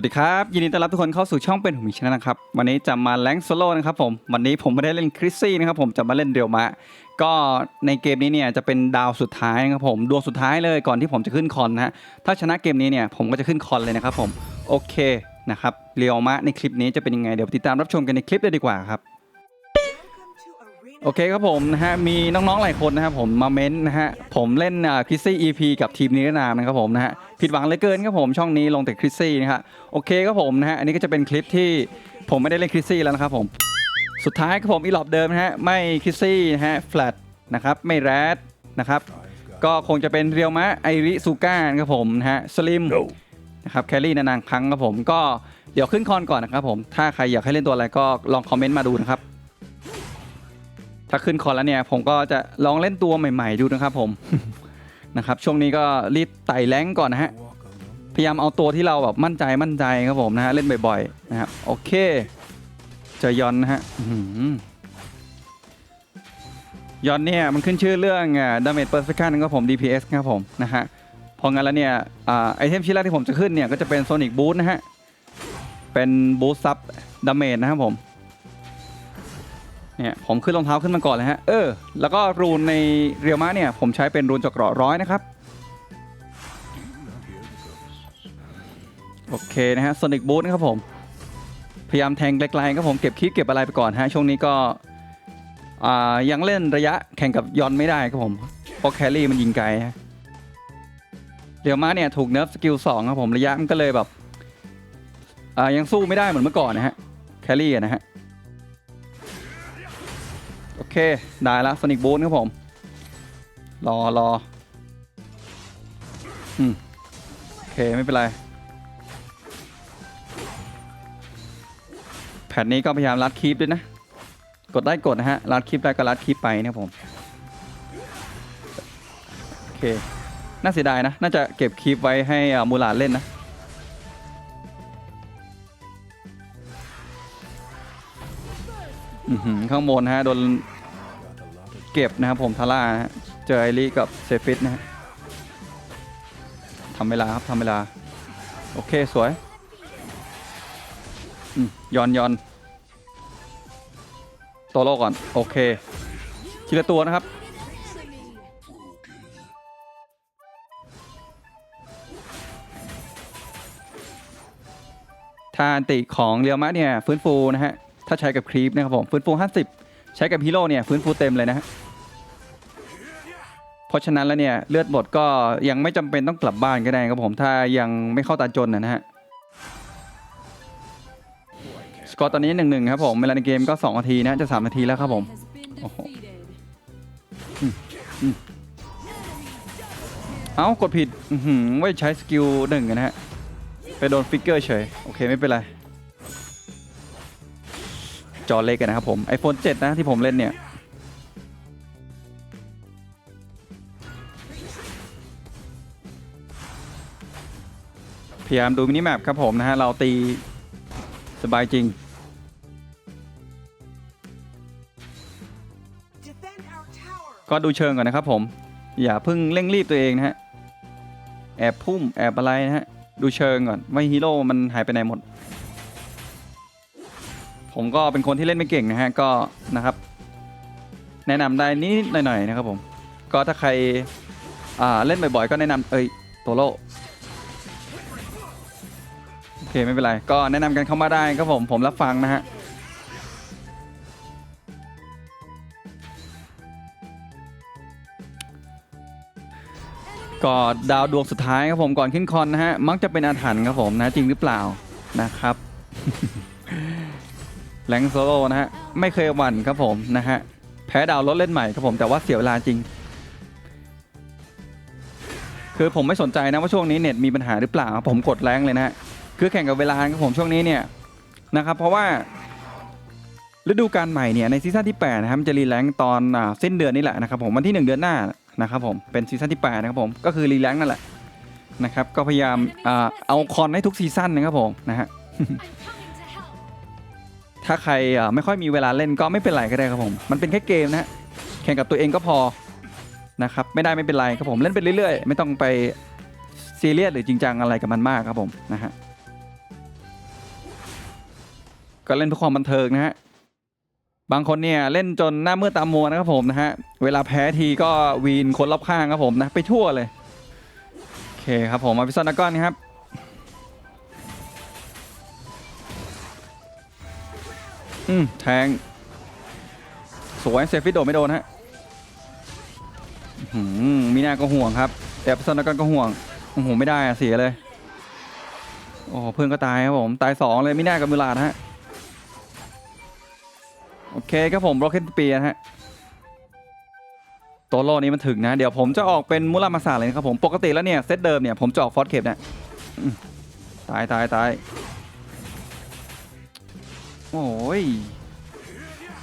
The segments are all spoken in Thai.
วัสดีครับ ยินดีต้อนรับทุกคนเข้าสู่ช่องเป็นหุมิชนะนะครับ วันนี้จะมาแรงโซโล่นะครับผมวันนี้ผมไม่ได้เล่นคริสซี่นะครับผมจะมาเล่นเรียวมะ ก็ในเกมนี้เนี่ยจะเป็นดาวสุดท้ายนะครับผมดวงสุดท้ายเลยก่อนที่ผมจะขึ้นคอนนะฮะถ้าชนะเกมนี้เนี่ยผมก็จะขึ้นคอนเลยนะครับผมโอเคนะครับเรียวมะในคลิปนี้จะเป็นยังไงเดี๋ยวติดตามรับชมกันในคลิปเลยดีกว่าครับโอเคครับผมนะฮะมีน้องๆหลายคนนะครับผมมาเม้นนะฮะผมเล่นคริสซี่ EP กับทีมนิรนามนะครับผมนะฮะ ผิดหวังเหลือเกินครับผมช่องนี้ลงแต่คริสซี่นะฮะโอเคครับผมนะฮะอันนี้ก็จะเป็นคลิปที่ผมไม่ได้เล่นคริสซี่แล้วนะครับผมสุดท้ายครับผมอีหลอบเดิมนะฮะไม่คริสซี่นะฮะแฟลตนะครับไม่แรดนะครับก็คงจะเป็นเรียวมะไอริซูก้านะครับผมนะฮะสลิมนะครับแคลรี่นานางพังครับผมก็เดี๋ยวขึ้นคอนก่อนนะครับผมถ้าใครอยากให้เล่นตัวอะไรก็ลองคอมเมนต์มาดูนะครับถ้าขึ้นคอนแล้วเนี่ยผมก็จะลองเล่นตัวใหม่ ๆ ดูนะครับผม นะครับช่วงนี้ก็รีบไต่แรงก่อนนะฮะพยายามเอาตัวที่เราแบบมั่นใจมั่นใจครับผมนะฮะเล่นบ่อยๆนะครับโอเคเจอยอนนะฮะอยอนเนี่ยมันขึ้นชื่อเรื่องดาเมจเปอร์เฟคชันครับผม DPS ครับผมนะฮะพองั้นแล้วเนี่ยอไอเทมชิ้นแรกที่ผมจะขึ้นเนี่ยก็จะเป็นโซนิ c บู t นะฮะเป็นบู t ซับดาเมจนะครับผม เนี่ยผมขึ้นรองเท้าขึ้นมาก่อนเลยฮะ เออ แล้วก็รูนในเรียวมาเนี่ย ผมใช้เป็นรูนจกเกราะร้อยนะครับ โอเคนะฮะโซนิ c บู t นะครับผม พยายามแทงไกลๆครับผมเก็บคิดเก็บอะไรไปก่อนฮะ ช่วงนี้ก็ยังเล่นระยะแข่งกับยอนไม่ได้ครับผมเพราะแครี่มันยิงไกลเดี๋ยวมาเนี่ยถูกเนิร์ฟสกิลสองครับผมระยะมันก็เลยแบบยังสู้ไม่ได้เหมือนเมื่อก่อนนะฮะแคลรี่นะฮะ เคได้แล้วโซนิกบูนครับผม รอรออืมโอเค ไม่เป็นไร แผ่นนี้ก็พยายามรัดคีปด้วยนะ กดได้กดนะฮะ รัดคีปได้ก็รัดคีปไปนะครับผม โอเค น่าเสียดายนะ น่าจะเก็บคลิปไว้ให้มูลาเล่นนะอือหือข้างบนฮะโดน เก็บนะครับผมทาร่าเจอไอรีกับเซฟิตนะฮะทำเวลาครับทำเวลา โอเคสวยอืมยอนย้อนโตโลก่อน โอเคทีละตัวนะครับ ทานติของเรียวมะเนี่ย ฟื้นฟูนะฮะ ถ้าใช้กับครีปนะครับผม ฟื้นฟู 50 ใช้กับฮีโร่เนี่ยฟื้นฟูเต็มเลยนะฮะเพราะฉะนั้นแล้วเนี่ยเลือดหมดก็ยังไม่จำเป็นต้องกลับบ้านก็ได้ครับผมถ้ายังไม่เข้าตาจนนะฮะสกอร์ตอนนี้หนึ่งหนึ่งครับผมเวลาในเกมก็2นาทีนะจะ3นาทีแล้วครับผมโอ้โหเอ้ากดผิดหือไม่ใช้สกิลหนึ่งนะฮะไปโดนฟิกเกอร์เฉยโอเคไม่เป็นไร จอเล็กนะครับผม iPhone 7 นะที่ผมเล่นเนี่ย พยายามดูมินิแมปครับผมนะฮะ เราตีสบายจริงก็ดูเชิงก่อนนะครับผม อย่าเพิ่งเร่งรีบตัวเองนะฮะ แอบพุ่มแอบอะไรนะฮะ ดูเชิงก่อนว่าฮีโร่มันหายไปไหนหมด ผมก็เป็นคนที่เล่นไม่เก่งนะฮะก็นะครับ แนะนำได้นิดหน่อยๆนะครับผม ก็ถ้าใครเล่นบ่อยๆ ก็แนะนำเอ้ยโตโร่โอเคไม่เป็นไร ก็แนะนำกันเข้ามาได้ครับผมผมรับฟังนะฮะก็ดาวดวงสุดท้ายครับผมก่อนขึ้นคอนนะฮะมักจะเป็นอาถรรพ์ครับผมนะจริงหรือเปล่านะครับ แรงโซโล่นะฮะ ไม่เคยหวั่นครับผมนะฮะ แพ้ดาวรถเล่นใหม่ครับผมแต่ว่าเสียเวลาจริง คือผมไม่สนใจนะว่าช่วงนี้เน็ตมีปัญหาหรือเปล่า ผมกดแรงเลยนะฮะ คือแข่งกับเวลาครับผมช่วงนี้เนี่ยนะครับ เพราะว่าฤดูกาลใหม่เนี่ยในซีซั่นที่8นะครับจะรีแลงตอนสิ้นเดือนนี่แหละนะครับผมวันที่ 1 เดือนหน้านะครับผมเป็นซีซั่นที่8นะครับผมก็คือรีแลงนั่นแหละนะครับก็พยายามเอาคอนให้ทุกซีซั่นนะครับผมนะฮะ ถ้าใครไม่ค่อยมีเวลาเล่นก็ไม่เป็นไรก็ได้ครับผม มันเป็นแค่เกมนะฮะแข่งกับตัวเองก็พอนะครับไม่ได้ไม่เป็นไรครับผมเล่นไปเรื่อย ๆ ไม่ต้องไปซีเรียสหรือจริงจังอะไรกับมันมากครับผมนะฮะก็เล่นเพื่อความบันเทิงนะฮะบางคนเนี่ยเล่นจนหน้ามืดตามัวนะครับผมนะฮะเวลาแพ้ทีก็วีนคนรอบข้างครับผมนะไปทั่วเลยโอเคครับผมมาพิซซ่านากอนครับ อืมแทง สวยเซฟิโดไม่โดนฮะมีหน้าก็ห่วงครับแต่พิซซ่านกอนก็ห่วงโอ้โหไม่ได้อะเสียเลยโอ้เพื่อนก็ตายครับผม ตายสองเลยไม่น่ากับมือลาดฮะ โอเคครับผม Rocket Spear นะฮะตัวโลนี้มันถึงนะ เดี๋ยวผมจะออกเป็นมุรามาซาเลยนะครับผม ปกติแล้วเนี่ย เซตเดิมเนี่ย ผมจะออกฟอสเคปเนี่ยตายตายตาย โอ้ย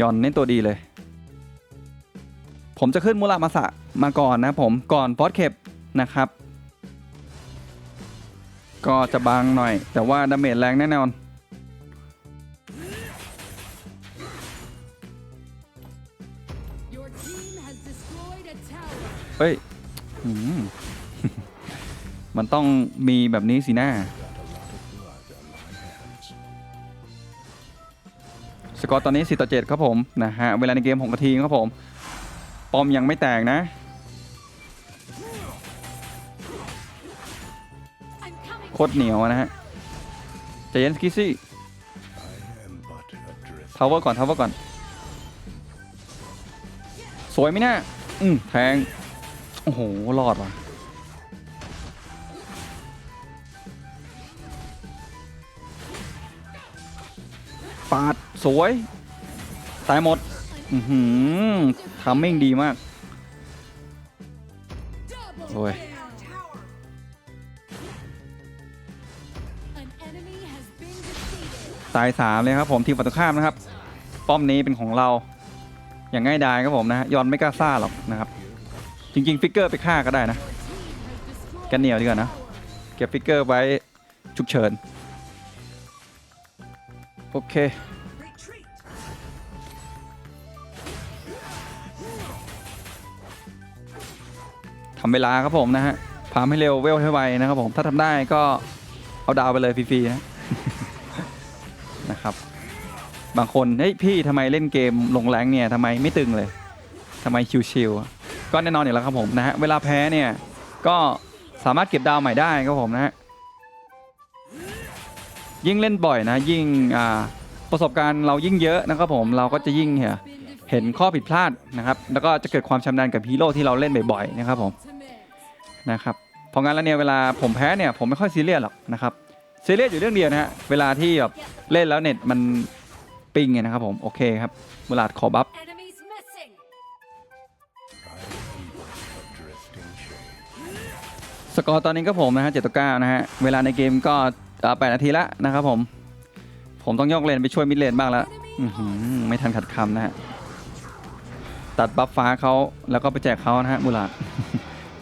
ยอนเน้นตัวดีเลย ผมจะขึ้นมุรามาสะมาก่อนนะผมก่อนฟอสเคปนะครับ ก็จะบางหน่อย แต่ว่าดาเมจแรงแน่นอน เฮ้ยมมันต้องมีแบบนี้สินะ สกอร์ตอนนี้ 4 ต่อ 7 ครับผมนะฮะเวลาในเกม6นาทีครับผมปอมยังไม่แตกนะโคตรเหนียวนะฮะใจเย็นสกิซี่ทาวเวอร์ก่อนทาวเวอร์ก่อน สวยไหมเนะอืมแทง โอ้โห รอดว่ะปาด สวย ตายหมด อือหือทำมิ่งดีมาก Double Ôi. kill. An enemy has been defeated. ตายสามเลยครับผมทีมฝัตรงข้ามนะครับ ป้อมนี้เป็นของเรา อย่างง่ายดายครับผมนะยอนไม่กล้าซ่าหรอกนะครับ จริง ๆ ฟิกเกอร์ไปฆ่าก็ได้นะ กันเหนียวดีกว่านะ เก็บฟิกเกอร์ไว้ฉุกเฉิน โอเค ทำเวลาครับผมนะฮะพามให้เร็วเวลให้ไวนะครับผม ถ้าทำได้ก็เอาดาวไปเลยฟรีๆนะนะครับ บางคนเฮ้ยพี่ทำไมเล่นเกมลงแรงเนี่ยทำไมไม่ตึงเลยทำไมชิวๆก็แน่นอนอยู่แล้วครับผมนะฮะเวลาแพ้เนี่ยก็สามารถเก็บดาวใหม่ได้ครับผมนะฮะยิ่งเล่นบ่อยนะยิ่งประสบการณ์เรายิ่งเยอะนะครับผมเราก็จะยิ่งเนี่ย เห็นข้อผิดพลาดนะครับ แล้วก็จะเกิดความชำนาญกับฮีโร่ที่เราเล่นบ่อยๆนะครับผมนะครับเพราะงั้นแล้วเนี่ยเวลาผมแพ้เนี่ยผมไม่ค่อยซีเรียสหรอกนะครับซีเรียสอยู่เรื่องเดียวนะฮะเวลาที่แบบเล่นแล้วเน็ตมันปิงไงนะครับผมโอเคครับมูลาดขอบัฟสกอร์ตอนนี้ก็ผมนะฮะเจ็ดต่อเก้านะฮะเวลาในเกมก็แปดนาทีละนะครับผม ผมต้องยกเลนไปช่วยมิดเลนบ้างแล้วไม่ทันขัดคำนะฮะ ตัดบัฟฟ้าเขาแล้วก็ไปแจกเขานะฮะมูลาด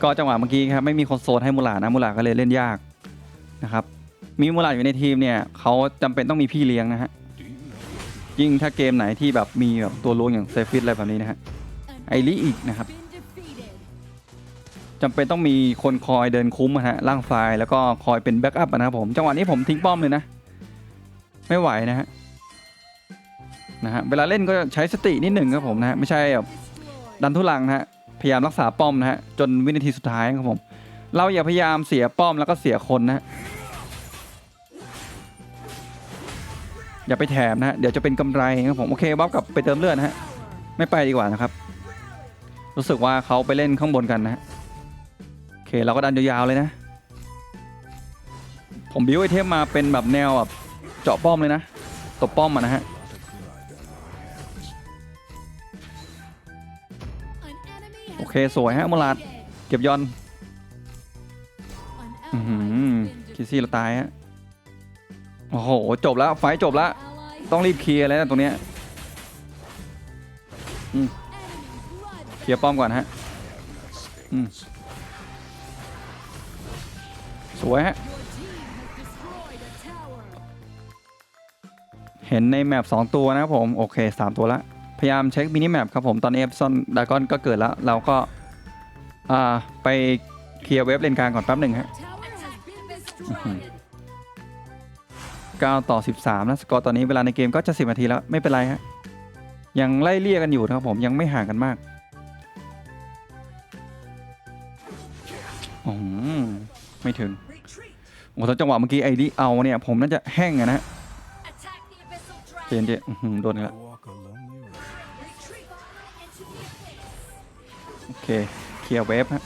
ก็จังหวะเมื่อกี้ครับไม่มีคนโซนให้มูลาดนะมูลาดก็เลยเล่นยากนะครับมีมูลาดอยู่ในทีมเนี่ยเขาจำเป็นต้องมีพี่เลี้ยงนะฮะยิ่งถ้าเกมไหนที่แบบมีแบบตัวล้วงอย่างเซฟิตอะไรแบบนี้นะฮะไอริอีกนะครับจำเป็นต้องมีคนคอยเดินคุ้มอะฮะล่างไฟล์แล้วก็คอยเป็นแบ็กอัพนะครับผมจังหวะนี้ผมทิ้งป้อมเลยนะ ไม่ไหวนะฮะนะฮะเวลาเล่นก็ใช้สตินิดหนึ่งครับผมนะฮะไม่ใช่แบบ ดันทุลังนะฮะพยายามรักษาป้อมนะฮะจนวินาทีสุดท้ายครับผม เราอย่าพยายามเสียป้อมแล้วก็เสียคนนะอย่าไปแถมนะฮะเดี๋ยวจะเป็นกำไรครับผมโอเคบ๊อบกลับไปเติมเลือดนะฮะไม่ไปดีกว่านะครับ รู้สึกว่าเขาไปเล่นข้างบนกันนะฮะโอเคเราก็ดันยาวๆเลยนะ ผมบิวไอเทมมาเป็นแบบแนวแบบเจาะป้อมเลยนะตบป้อมอะนะฮะ เคสวยฮะมลาดเก็บยอนอือหื ally อ has been คิซี่เราตายฮะโอ้โหจบแล้วไฟจบแล้วต้องรีบเคลียร์เลยนะตรงเนี้ยเคลียร์ป้อมก่อนฮะสวยฮะเห็นในแมป2ตัวนะครับผม โอเค3ตัวละ พยายามเช็คมินิแมปครับผมตอนนี้เอฟซอนดากอนก็เกิดแล้ว เราก็อ่าไปเคลียร์เว็บเลนกลางก่อนแป๊บหนึ่งฮะ Tower has been destroyed. 19ต่อ 13 นะสกอร์ตอนนี้เวลาในเกมก็จะ 10 นาทีแล้วไม่เป็นไรฮะยังไล่เลี่ยกันอยู่นะครับผมยังไม่ห่างกันมากอืมไม่ถึงโอ้ถ้าจังหวะเมื่อกี้ไอ้ดิเอาเนี่ยผมน่าจะแห้งอะนะฮะ Attack the abyssal เจน dragon. เจอื้อหือโดนอีก I แล้ว โอเค เคลียร์เวฟฮะ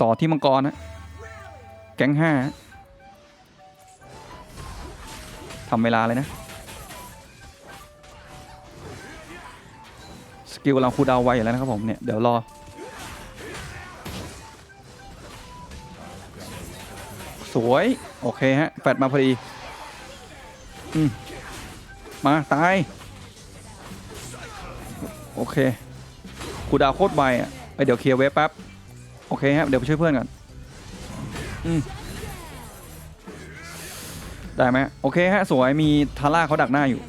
ต่อที่มังกรฮะ แก๊งห้าฮะทำเวลาเลยนะ สกิลเราคูดาวไวอยู่แล้วนะครับผมเนี่ย เดี๋ยวรอ สวย โอเคฮะ แฟดมาพอดี อืม มา ตาย โอเค คูดาวโคตรไวอะไปเดี๋ยวเคลียร์เวฟแป๊บ โอเคฮะเดี๋ยวไปช่วยเพื่อนก่อนอืมได้ไหมโอเคฮะ สวยมีทาร่าเขาดักหน้าอยู่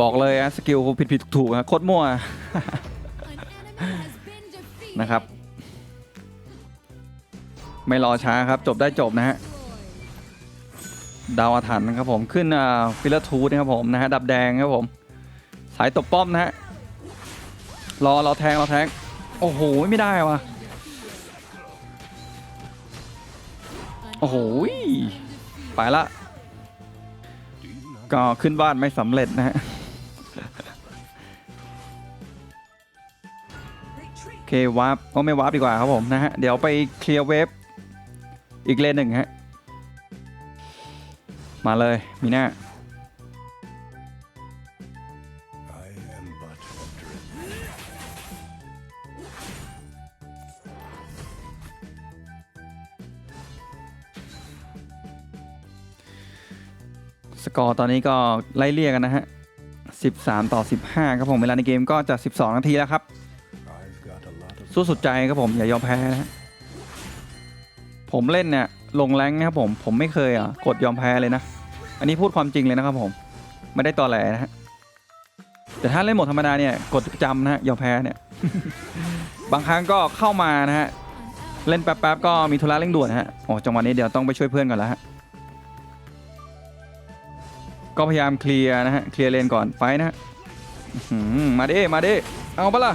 บอกเลยอะสกิลผิดผิดถูกๆฮะโคตรมั่วนะครับ ไม่รอช้าครับ จบได้จบนะฮะดาวอาถรรพ์นะครับผมขึ้นฟิลเลอร์ทูนะครับผมนะฮะดับแดงครับผม สายตบป้อมนะฮะ รอรอแทงรอแทงโอ้โหไม่ได้ว่ะโอ้โหไปละ ก็ขึ้นบ้านไม่สำเร็จนะฮะโอเควาร์ปก็ไม่วาร์ปดีกว่าครับผมนะฮะ เดี๋ยวไปเคลียร์เวฟอีกเลนหนึ่งฮะ มาเลยมีหน้า สกอร์ตอนนี้ก็ไล่เลี่ยกกันนะฮะ 13 ต่อ 15 ครับผมเวลาในเกมก็จะ 12 นาทีแล้วครับ สู้สุดใจครับผมอย่ายอมแพ้นะฮะผมเล่นเนี่ยลงแรงนะครับผมผมไม่เคยอะกดยอมแพ้เลยนะ อันนี้พูดความจริงเลยนะครับผมไม่ได้ตอแหลนะฮะแต่ถ้าเล่นโหมดธรรมดาเนี่ยกดจำนะฮะยอมแพ้เนี่ย บางครั้งก็เข้ามานะฮะเล่นแป๊บๆก็มีธุระเร่งด่วนนะฮะโอ้จังหวะนี้เดี๋ยวต้องไปช่วยเพื่อนก่อนแล้วฮะ ก็พยายามเคลียร์นะฮะ เคลียร์เลนก่อนไฟนะฮะมาเดิมาเดิเอาปะล่ะ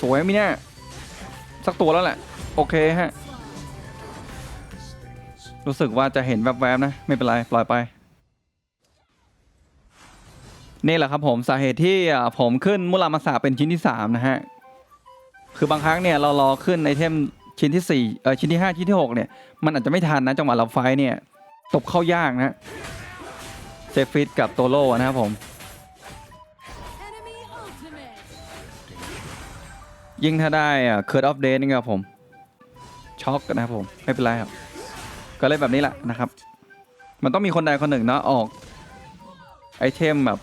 สวยมีเนี่ยสักตัวแล้วแหละ โอเคฮะ รู้สึกว่าจะเห็นแวบๆนะ ไม่เป็นไร ปล่อยไป นี่แหละครับผมสาเหตุที่ผมขึ้นมุรามาสาเป็นชิ้นที่ 3 นะฮะ คือบางครั้งเนี่ยเรารอขึ้นไอเทมชิ้นที่4เออชิ้นที่ 5 ชิ้นที่ 6 เนี่ย มันอาจจะไม่ทันนะจังหวะเราไฟเนี่ย ตบเข้ายากนะเซฟิตกับโตโร่นะครับผม ยิ่งถ้าได้อะเคิร์ดออฟเดย์นี่ครับผม ช็อกนะครับผม ไม่เป็นไรครับ ก็เล่นแบบนี้แหละนะครับ มันต้องมีคนใดคนหนึ่งเนาะออก ไอเทมแบบ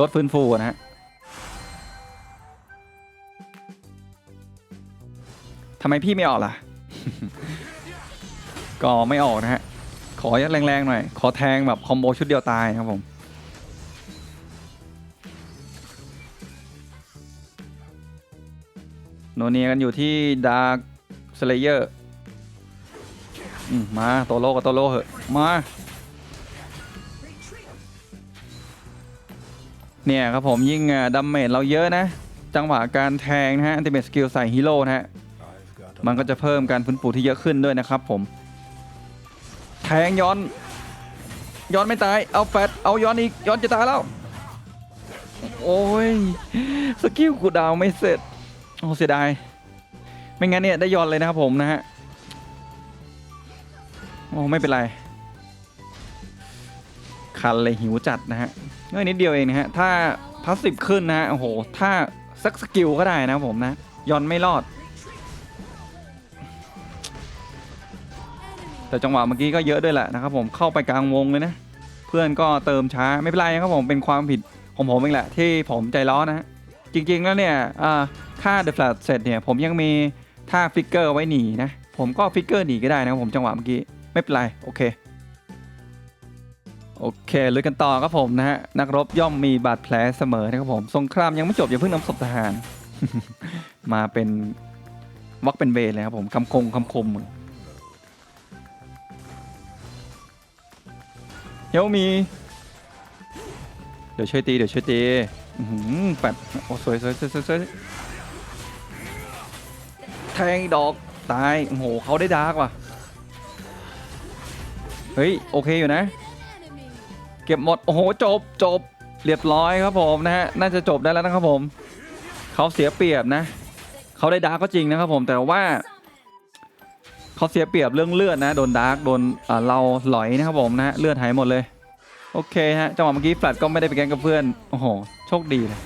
ลดฟื้นฟูนะฮะทำไมพี่ไม่ออกล่ะ ก็ไม่ออกนะฮะ ขอยัดแรงๆหน่อย ขอแทงแบบคอมโบชุดเดียวตายครับผม โนเนียกันอยู่ที่ดาร์ s สเลเยอร์มาโตโลกับโตโลเหอะ มาเนี่ยครับผมยิ่งดัมเมจเราเยอะนะ จังหวะการแทงนะฮะอันติเมทสกิลใส่ฮีโร่นะฮะ มันก็จะเพิ่มการฟื้นฟูที่เยอะขึ้นด้วยนะครับผม งย้อนย้อนไม่ตาย เอาแฟดเอาย้อนอีกย้อนจะตายแล้ว โอ้ยสกิลกูดาวไม่เสร็จโอ้เสียดาย ไม่งั้นเนี่ยได้ย้อนเลยนะครับผมนะฮะโอ้ไม่เป็นไร คันเลยหิวจัดนะฮะง่ายนิดเดียวเองนะฮะถ้าพาสซีฟขึ้นนะฮะโอ้โหถ้าสักสกิลก็ได้นะครับผมนะย้อนไม่รอด แต่จังหวะเมื่อกี้ก็เยอะด้วยแหละนะครับผมเข้าไปกลางวงเลยนะ เพื่อนก็เติมช้าไม่เป็นไรนะครับผมเป็นความผิดของผมเองแหละ ที่ผมใจร้อนนะจริงๆแล้วเนี่ยอ่าค่าเดอะแฟลตเสร็จเนี่ยผมยังมีท่าฟิกเกอร์ไว้หนีนะผมก็ฟิกเกอร์หนีก็ได้นะครับผมจังหวะเมื่อกี้ไม่เป็นไรโอเคโอเคลุยกันต่อครับผมนะฮะนักรบย่อมมีบาดแผลเสมอนะครับผมสงครามยังไม่จบอย่าเพิ่งนำศพทหาร มาเป็นวักเป็นเวรเลยครับผมคำคงคำคม เฮลมี เดี๋ยวช่วยตี เดี๋ยวช่วยตีอื้อหือแปดโอ้สวยสวยสวยสวยสวยแทงดอกตาย โอ้โหเขาได้ดาร์กว่ะ เฮ้ย โอเคอยู่นะ เก็บหมด โอ้โห จบจบเรียบร้อยครับผมนะฮะ น่าจะจบได้แล้วนะครับผม เขาเสียเปรียบนะ เขาได้ดาร์กก็จริงนะครับผม แต่ว่า เขาเสียเปรียบเรื่องเลือดนะ โดนดาร์กโดนเราหลอยนะครับผมนะฮะเลือดหายหมดเลย โอเคฮะจังหวะเมื่อกี้แฟลตก็ไม่ได้ไปแกงกับเพื่อน โอ้โห โชคดีเลย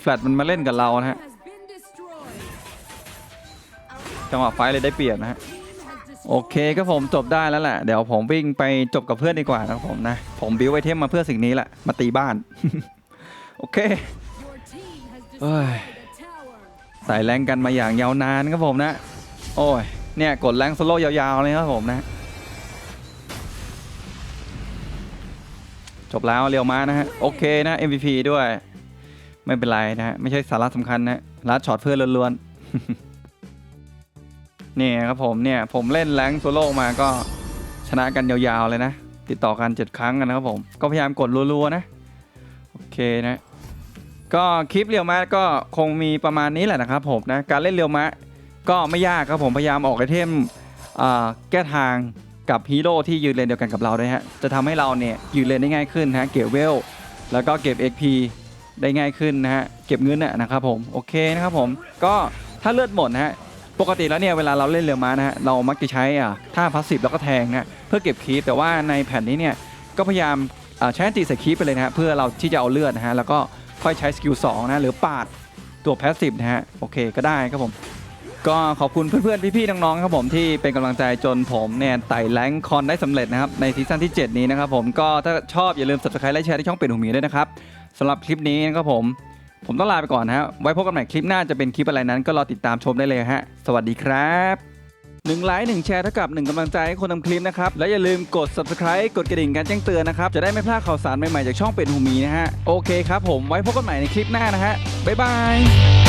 แฟลตมันมาเล่นกับเรานะฮะจังหวะไฟเลยได้เปรียบนะฮะโอเคก็ผมจบได้แล้วแหละเดี๋ยวผมวิ่งไปจบกับเพื่อนดีกว่านะครับผมนะ ผมบิวไอเทมมาเพื่อสิ่งนี้แหละมาตีบ้าน โอเคเอ้ยใส่แรงกันมาอย่างยาวนานครับผมนะ โอ้ย เนี่ย กดแรงโซโลยาวๆเลยครับผมนะ จบแล้วเรียวมานะฮะ โอเคนะ MVP ด้วย ไม่เป็นไรนะฮะ ไม่ใช่สาระสำคัญนะลัดช็อตเพื่อนล้วนๆ เนี่ยครับผมเนี่ย ผมเล่นแรงโซโล่มาก็ชนะกันยาวๆเลยนะ ติดต่อกัน 7 ครั้งกันนะครับผม ก็พยายามกดรัวๆนะ โอเคนะ ก็คลิปเรียวมะก็คงมีประมาณนี้แหละนะครับผมนะ การเล่นเรียวมะ ก็ไม่ยากครับผมพยายามออกไอเทมแก้ทางกับฮีโร่ที่ยืนเลนเดียวกันกับเราด้วยฮะจะทำให้เราเนี่ยยืนเลนได้ง่ายขึ้นนะฮะเก็บเวลแล้วก็เก็บ XP ได้ง่ายขึ้นนะฮะเก็บเงินน่ะนะครับผมโอเคนะครับผมก็ถ้าเลือดหมดนะฮะปกติแล้วเนี่ยเวลาเราเล่นเรียวมะนะฮะเรามักจะใช้อ่าท่าพาสซีฟแล้วก็แทงนะเพื่อเก็บคีปแต่ว่าในแผ่นนี้เนี่ยก็พยายามใช้ติใส่คีปไปเลยนะฮะเพื่อเราที่จะเอาเลือดนะฮะแล้วก็ค่อยใช้สกิล2นะหรือปาดตัวแพสซีฟนะฮะโอเคก็ได้ครับผม ก็ขอบคุณเพื่อนๆ พี่ๆ น้องๆ ครับผมที่เป็นกำลังใจจนผมเนี่ยไต่แรงคอนได้สำเร็จนะครับในซีซั่นที่ 7 นี้นะครับผมก็ถ้าชอบอย่าลืม subscribe และแชร์ที่ช่องเป็ดหูหมีด้วยนะครับสำหรับคลิปนี้นะครับผม ผมต้องลาไปก่อนนะฮะไว้พบกันใหม่คลิปหน้าจะเป็นคลิปอะไรนั้น ก็รอติดตามชมได้เลยฮะสวัสดีครับหนึ่งไลค์หนึ่งแชร์เท่ากับหนึ่งกำลังใจให้คนทำคลิปนะครับและอย่าลืมกด subscribe กดกระดิ่งการแจ้งเตือนนะครับจะได้ไม่พลาดข่าวสารใหม่ๆจากช่องเป็ดหูหมีนะฮะโอเคครับผมไว้พบกันใหม่ในคลิปหน้านะฮะบ๊ายบาย